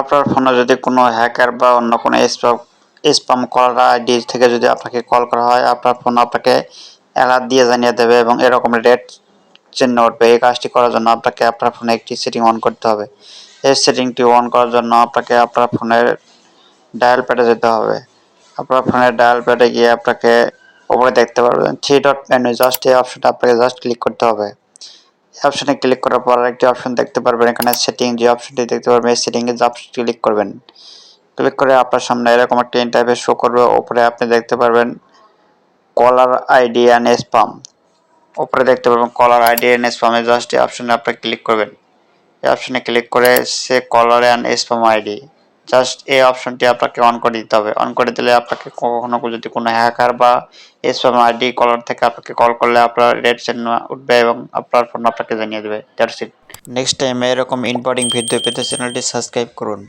আপনার ফোনে যদি কোনো হ্যাকার বা অন্য কোনো স্পাম স্প্যাম কলার আইডি থেকে যদি আপনাকে কল করা হয়, আপনার ফোন আপনাকে অ্যালার্ট দিয়ে জানিয়ে দেবে এবং এরকম রেড চিহ্ন উঠবে। এই কাজটি করার জন্য আপনাকে আপনার ফোনে একটি সেটিং অন করতে হবে। এই সেটিংটি অন করার জন্য আপনাকে আপনার ফোনের ডায়াল প্যাডে যেতে হবে। আপনার ফোনের ডায়াল প্যাডে গিয়ে আপনাকে ওপরে দেখতে পারবেন। থ্রি ডট মেনু জাস্ট এই অপশনটা আপনাকে জাস্ট ক্লিক করতে হবে। অপশনে ক্লিক করার পর একটি অপশন দেখতে পারবেন। এখানে সেটিং যে অপশনটি দেখতে পারবেন, এই সেটিংয়ে যে জাস্ট ক্লিক করবেন। ক্লিক করে আপনার সামনে এরকম একটা ইন্টারফেস শো করবে। উপরে আপনি দেখতে পারবেন কলার আইডি অ্যান্ড স্পাম উপরে দেখতে পারবেন কলার আইডি অ্যান্ড স্পামে জাস্ট এই অপশনে আপনি ক্লিক করবেন। এই অপশনে ক্লিক করে সে caller and spam ID just এই অপশনটি আপনাকে অন করে দিতে হবে। অন করে দিলে আপনাকে কখনো যদি কোনো হ্যাকার বা স্পাম আইডি কলার থেকে আপনাকে কল করলে আপনার রেড চিহ্ন উঠবে এবং আপনার ফোন আপনাকে জানিয়ে দেবে। নেক্সট টাইম এরকম ইম্পর্টিং ভিডিও পেতে চ্যানেলটি সাবস্ক্রাইব করুন।